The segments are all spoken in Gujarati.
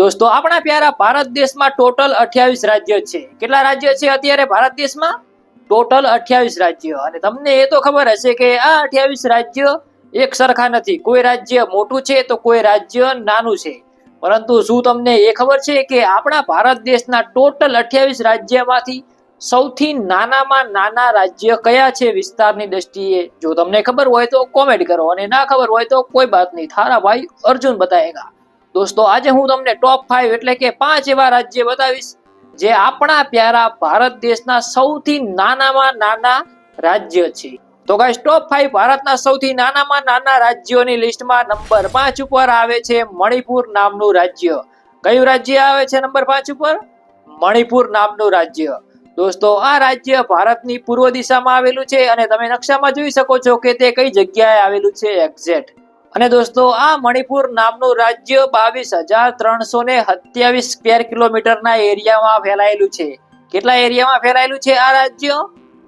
દોસ્તો, આપણા પ્યારા ભારત દેશમાં ટોટલ અઠ્યાવીસ રાજ્ય છે. કેટલા રાજ્ય છે અત્યારે ભારત દેશમાં? ટોટલ અઠ્યાવીસ રાજ્ય. અને તમને એ તો ખબર હશે કે આ અઠ્યાવીસ રાજ્ય એક સરખા નથી. કોઈ રાજ્ય મોટું છે તો કોઈ રાજ્ય નાનું છે. પરંતુ શું તમને એ ખબર છે કે આપણા ભારત દેશના ટોટલ અઠ્યાવીસ રાજ્યમાંથી સૌથી નાનામાં નાના રાજ્ય કયા છે વિસ્તારની દ્રષ્ટિએ? જો તમને ખબર હોય તો કોમેન્ટ કરો. અને ના ખબર હોય તો કોઈ બાત નહીં. થારા ભાઈ અર્જુન બતાએગા દોસ્તો, આજે હું તમને ટોપ ફાઈવ એટલે કે પાંચ એવા રાજ્ય બતાવીશ જે આપણા પ્યારા ભારત દેશના સૌથી નાનામાં નાના રાજ્ય છે. તો ગાઈસ ટોપ ફાઈવ ભારતના સૌથી નાનામાં નાના રાજ્યોની લિસ્ટમાં નંબર પાંચ ઉપર આવે છે મણિપુર નામનું રાજ્ય. કયું રાજ્ય આવે છે નંબર પાંચ ઉપર? મણિપુર નામનું રાજ્ય. દોસ્તો, આ રાજ્ય ભારતની પૂર્વ દિશામાં આવેલું છે અને તમે નકશામાં જોઈ શકો છો કે તે કઈ જગ્યાએ આવેલું છે એક્ઝેક્ટ અને દોસ્તો, આ મણિપુર નામનું રાજ્ય બાવીસ હજાર ત્રણસો ને સત્યાવીસ સ્ક્વેર કિલોમીટરના એરિયામાં ફેલાયેલું છે. કેટલા એરિયામાં ફેલાયેલું છે આ રાજ્ય?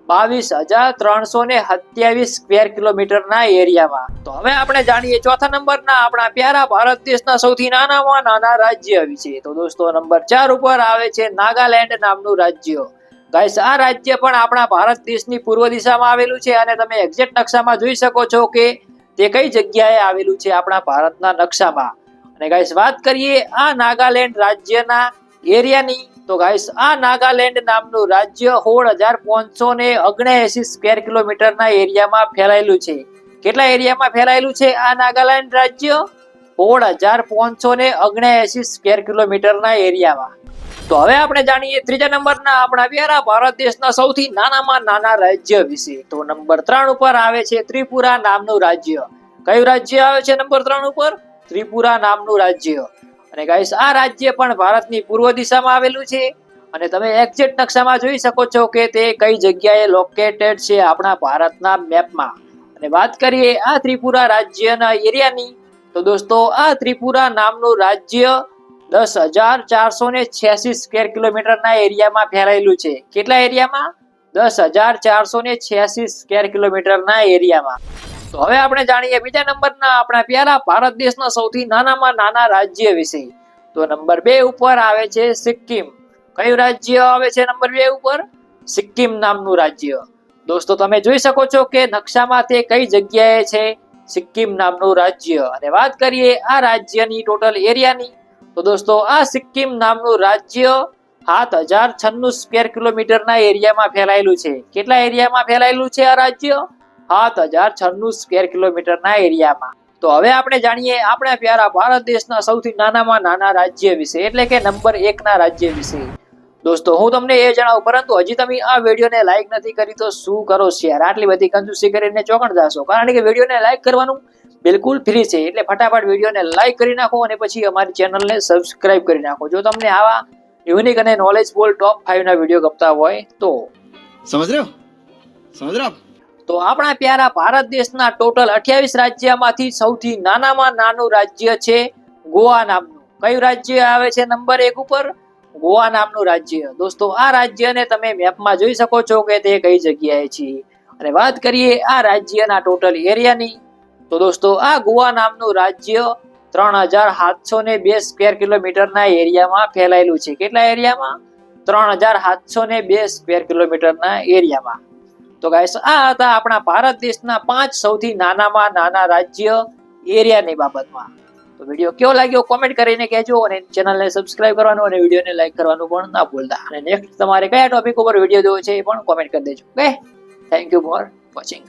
બાવીસ હજાર ત્રણસો ને સત્યાવીસ સ્ક્વેર કિલોમીટરના એરિયામાં. તો હવે આપણે જાણીએ ચોથા નંબરના આપણા પ્યારા ભારત દેશના સૌથી નાનામાં નાના રાજ્ય વિશે. તો દોસ્તો, નંબર ચાર ઉપર આવે છે નાગાલેન્ડ નામનું રાજ્ય. ગાઈસ, આ રાજ્ય પણ આપણા ભારત દેશની પૂર્વ દિશામાં આવેલું છે અને તમે એક્ઝેક્ટ નકશામાં જોઈ શકો છો કે તે કઈ જગ્યાએ આવેલું છે આપણા ભારતના નકશામાં? અને ગાઈસ વાત કરીએ આ નાગાલેન્ડ રાજ્યના એરિયાની, તો ગાઈસ આ નાગાલેન્ડ નામનું રાજ્ય સોળ હજાર પાંચસો ને ઓગણએસી સ્ક્વેર કિલોમીટરના એરિયામાં ફેલાયેલું છે. કેટલા એરિયામાં ફેલાયેલું છે આ નાગાલેન્ડ રાજ્ય? સોળ હજાર પાંચસો ને ઓગણએસી સ્ક્વેર કિલોમીટરના એરિયામાં. તો હવે આપણે જાણીએ ત્રીજા નંબરના આપણા વિહારા ભારત દેશના સૌથી નાનામાં નાના રાજ્ય વિશે. તો નંબર ત્રણ ઉપર આવે છે ત્રિપુરા નામનું રાજ્ય. કયું રાજ્ય આવે છે નંબર ત્રણ ઉપર? ત્રિપુરા નામનું રાજ્ય. અને ગાઈસ આ રાજ્ય પણ ભારતની પૂર્વ દિશામાં આવેલું છે. અને તમે એક્ઝેક્ટ નકશામાં જોઈ શકો છો કે તે કઈ જગ્યાએ લોકેટેડ છે આપણા ભારતના મેપમાં અને વાત કરીએ આ ત્રિપુરા રાજ્યના એરિયાની, તો દોસ્તો, આ ત્રિપુરા નામનું રાજ્ય દસ હજાર ચારસો ને છ્યાસી સ્ક્વેર કિલોમીટરના એરિયામાં ફેલાયેલું છે. કેટલા એરિયામાં? દસ હજાર ચારસો ને છ્યાસી સ્ક્વેર કિલોમીટરના એરિયામાં. તો હવે આપણે જાણીએ બીજા નંબરના આપણા પ્યારા ભારત દેશના સૌથી નાનામાં નાના રાજ્ય વિશે. તો નંબર બે ઉપર આવે છે સિક્કિમ. કયું રાજ્ય આવે છે નંબર બે ઉપર? સિક્કિમ નામનું રાજ્ય. દોસ્તો, તમે જોઈ શકો છો કે નકશામાં તે કઈ જગ્યાએ છે? સિક્કિમ નામનું રાજ્ય. અને વાત કરીએ આ રાજ્યની ટોટલ એરિયાની તો દોસ્તો, આ સિક્કિમ નામનું રાજ્ય સાત હજાર છન્નું સ્ક્વેર કિલોમીટરના એરિયામાં ફેલાયેલું છે. કેટલા એરિયામાં ફેલાયેલું છે આ રાજ્ય? સાત હજાર છન્નું સ્ક્વેર કિલોમીટરના એરિયામાં. તો હવે આપણે જાણીએ આપણા પ્યારા ભારત દેશના સૌથી નાનામાં નાના રાજ્ય વિશે, એટલે કે નંબર એક ના રાજ્ય વિશે. દોસ્તો, હું તમને એ જણાવું, પરંતુ હજી તમે આ વિડીયોને લાઈક નથી કરી તો શું કરો શેર? આટલી બધી કંજુસી કરીને ચોકણ જાશો. કારણ કે વિડીયોને લાઈક કરવાનું બિલકુલ ફ્રી છે. એટલે ફટાફટ વિડીયોને લાઇક કરી નાખો અને પછી અમારી ચેનલને સબસ્ક્રાઇબ કરી નાખો. જો તમને આવા યુનિક અને નોલેજફુલ ટોપ ફાઈવના વીડિયો ગમતા હોય તો સમજ રહ્યો? તો આપણા પ્યારા ભારત દેશના ટોટલ અઠ્યાવીસ રાજ્યમાંથી સૌથી નાનામાં નાનું રાજ્ય છે ગોવા નામનું. કયું રાજ્ય આવે છે નંબર એક ઉપર? ગોવા નામનું રાજ્ય. દોસ્તો આ રાજ્યને તમે મેપમાં જોઈ શકો છો કે તે કઈ જગ્યાએ છે. અને વાત કરીએ આ રાજ્યના ટોટલ એરિયાની તો દોસ્તો, આ ગોવા નામનું રાજ્ય ત્રણ હજાર સાતસો ને બે સ્ક્વેર કિલોમીટરના એરિયામાં ફેલાયેલું છે. કેટલા એરિયામાં? ત્રણ હજાર સાતસો ને બે સ્ક્વેર કિલોમીટરના એરિયામાં. તો ગાઈસ આ હતા આપણા ભારત દેશના પાંચ સૌથી નાનામાં નાના રાજ્ય એરિયાની બાબતમાં. તો વીડિયો કેવો લાગ્યો? કોમેન્ટ કરીને કહેજો અને ચેનલને સબસ્ક્રાઇબ કરવાનું અને વિડીયોને લાઈક કરવાનું પણ ના ભૂલતા. અને નેક્સ્ટ તમારે કયા ટોપિક ઉપર વીડિયો જોવો છે એ પણ કોમેન્ટ કરી દેજો. Okay thank you for watching